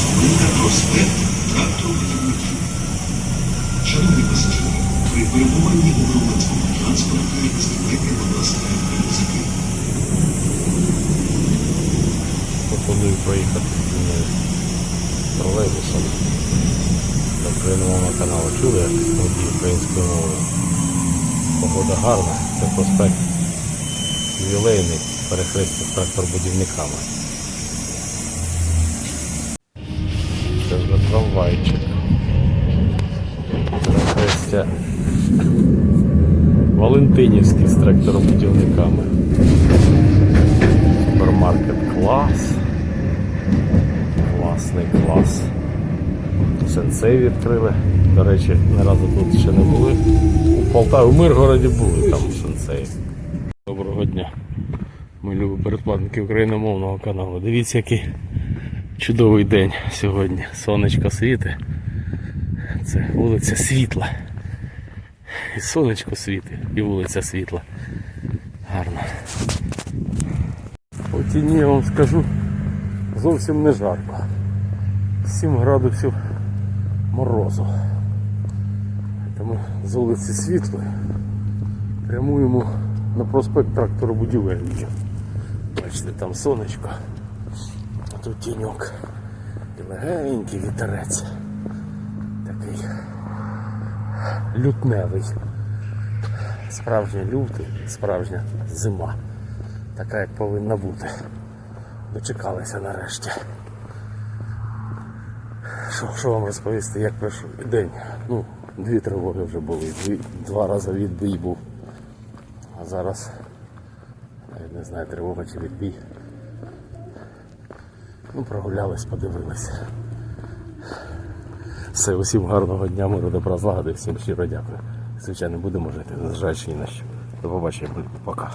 Зупинка проспект тракторобудівників. Шановні пасажири, при перебуванні у громадському транспорті знімайте, будь ласка, рюкзаки. Пропоную проїхати тролейбусом україномовного каналу. Чули, як водій української мови. Погода гарна, це проспект ювілейний, перехрестя з тракторбудівниками. Це вже трамвайчик. Перехрестя Валентинівський з тракторобудівниками. Супермаркет клас. Класний клас. Сенсей відкрили. До речі, ні разу тут ще не були. У Полтаві, у Миргороді були там сенсеї. Доброго дня. Ми любі передплатники україномовного каналу. Дивіться, який чудовий день сьогодні. Сонечко світить. Це вулиця Світла. І сонечко світить, і вулиця Світла. Гарно. По тіні я вам скажу, зовсім не жарко. 7 градусів морозу. Тому з вулиці Світлої прямуємо на проспект тракторобудівельників. Бачите, там сонечко, тут тіньок. І легенький вітерець. Такий лютневий. Справжній лютий, справжня зима. Така як повинна бути. Дочекалися нарешті. Що, що вам розповісти, як пройшов день? Ну, дві тривоги вже були, дві, два рази відбій був. А зараз, навіть не знаю, тривога чи відбій. Ну, прогулялись, подивилися. Все, усім гарного дня, миру, добра, злагоди, всім щиро дякую. Звичайно, будемо жити, незважаючи ні на що. До побачення, пока.